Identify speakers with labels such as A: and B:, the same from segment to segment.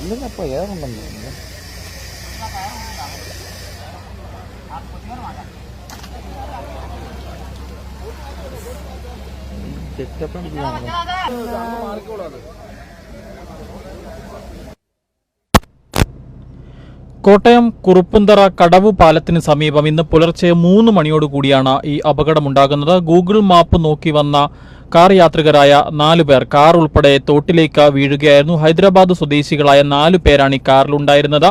A: ഇല്ലെന്നപ്പോൾ ഏറുണ്ടെന്ന് തോന്നുന്നു ചെറ്റപ്പം
B: കോട്ടയം കുറുപ്പന്തറ കടവ് പാലത്തിന് സമീപം ഇന്ന് പുലർച്ചെ മൂന്ന് മണിയോടുകൂടിയാണ് ഈ അപകടമുണ്ടാകുന്നത്. ഗൂഗിൾ മാപ്പ് നോക്കി വന്ന കാർ യാത്രികരായ നാലു പേർ കാർ ഉൾപ്പെടെ തോട്ടിലേക്ക് വീഴുകയായിരുന്നു. ഹൈദരാബാദ് സ്വദേശികളായ നാലു പേരാണ് ഈ കാറിലുണ്ടായിരുന്നത്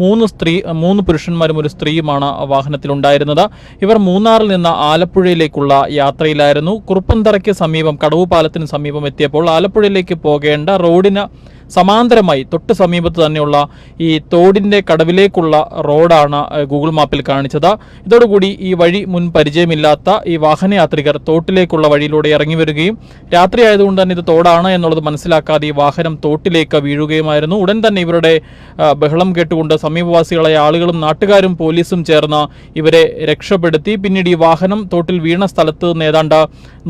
B: മൂന്ന് സ്ത്രീ മൂന്ന് പുരുഷന്മാരും ഒരു സ്ത്രീയുമാണ് വാഹനത്തിലുണ്ടായിരുന്നത്. ഇവർ മൂന്നാറിൽ നിന്ന് ആലപ്പുഴയിലേക്കുള്ള യാത്രയിലായിരുന്നു. കുറുപ്പന്തറയ്ക്ക് സമീപം കടവ് പാലത്തിന് സമീപം എത്തിയപ്പോൾ ആലപ്പുഴയിലേക്ക് പോകേണ്ട റോഡിന് സമാന്തരമായി തൊട്ട് സമീപത്ത് തന്നെയുള്ള ഈ തോടിന്റെ കടവിലേക്കുള്ള റോഡാണ് ഗൂഗിൾ മാപ്പിൽ കാണിച്ചത്. ഇതോടുകൂടി ഈ വഴി മുൻ പരിചയമില്ലാത്ത ഈ വാഹനയാത്രികർ തോട്ടിലേക്കുള്ള വഴിയിലൂടെ ഇറങ്ങി വരികയും രാത്രി ആയതുകൊണ്ട് തന്നെ ഇത് തോടാണ് എന്നുള്ളത് മനസ്സിലാക്കാതെ ഈ വാഹനം തോട്ടിലേക്ക് വീഴുകയുമായിരുന്നു. ഉടൻ തന്നെ ഇവരുടെ ബഹളം കേട്ടുകൊണ്ട് സമീപവാസികളായ ആളുകളും നാട്ടുകാരും പോലീസും ചേർന്ന് ഇവരെ രക്ഷപ്പെടുത്തി. പിന്നീട് ഈ വാഹനം തോട്ടിൽ വീണ സ്ഥലത്ത് നിന്ന് ഏതാണ്ട്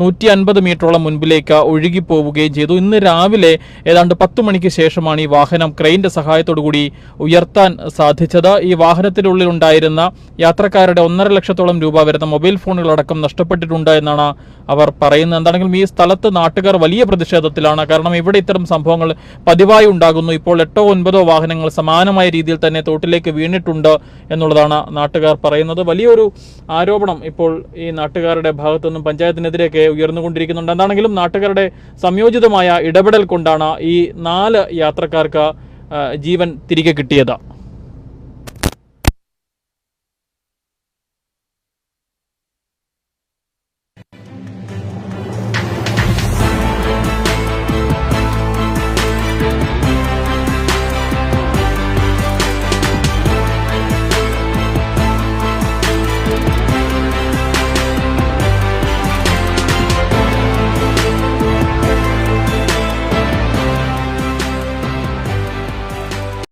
B: നൂറ്റി അൻപത് മീറ്ററോളം മുൻപിലേക്ക് ഒഴുകി പോവുകയും ചെയ്തു. ഇന്ന് രാവിലെ ഏതാണ്ട് പത്ത് മണിക്ക് ശേഷമാണ് ഈ വാഹനം ക്രെയിന്റെ സഹായത്തോടുകൂടി ഉയർത്താൻ സാധിച്ചത്. ഈ വാഹനത്തിനുള്ളിൽ ഉണ്ടായിരുന്ന യാത്രക്കാരുടെ ഒന്നര ലക്ഷത്തോളം രൂപ വരുന്ന മൊബൈൽ ഫോണുകളടക്കം നഷ്ടപ്പെട്ടിട്ടുണ്ട് എന്നാണ് അവർ പറയുന്നത്. എന്താണെങ്കിലും ഈ സ്ഥലത്ത് നാട്ടുകാർ വലിയ പ്രതിഷേധത്തിലാണ്. കാരണം ഇവിടെ ഇത്തരം സംഭവങ്ങൾ പതിവായി ഉണ്ടാകുന്നു. ഇപ്പോൾ എട്ടോ ഒൻപതോ വാഹനങ്ങൾ സമാനമായ രീതിയിൽ തന്നെ തോട്ടിലേക്ക് വീണിട്ടുണ്ട് എന്നുള്ളതാണ് നാട്ടുകാർ പറയുന്നത്. വലിയൊരു ആരോപണം ഇപ്പോൾ ഈ നാട്ടുകാരുടെ ഭാഗത്തു നിന്നും പഞ്ചായത്തിനെതിരെയൊക്കെ ഉയർന്നുകൊണ്ടിരിക്കുന്നുണ്ട്. എന്താണെങ്കിലും നാട്ടുകാരുടെ സംയോജിതമായ ഇടപെടൽ കൊണ്ടാണ് ഈ നാല് യാത്രക്കാർക്ക് ജീവൻ തിരികെ കിട്ടിയത്.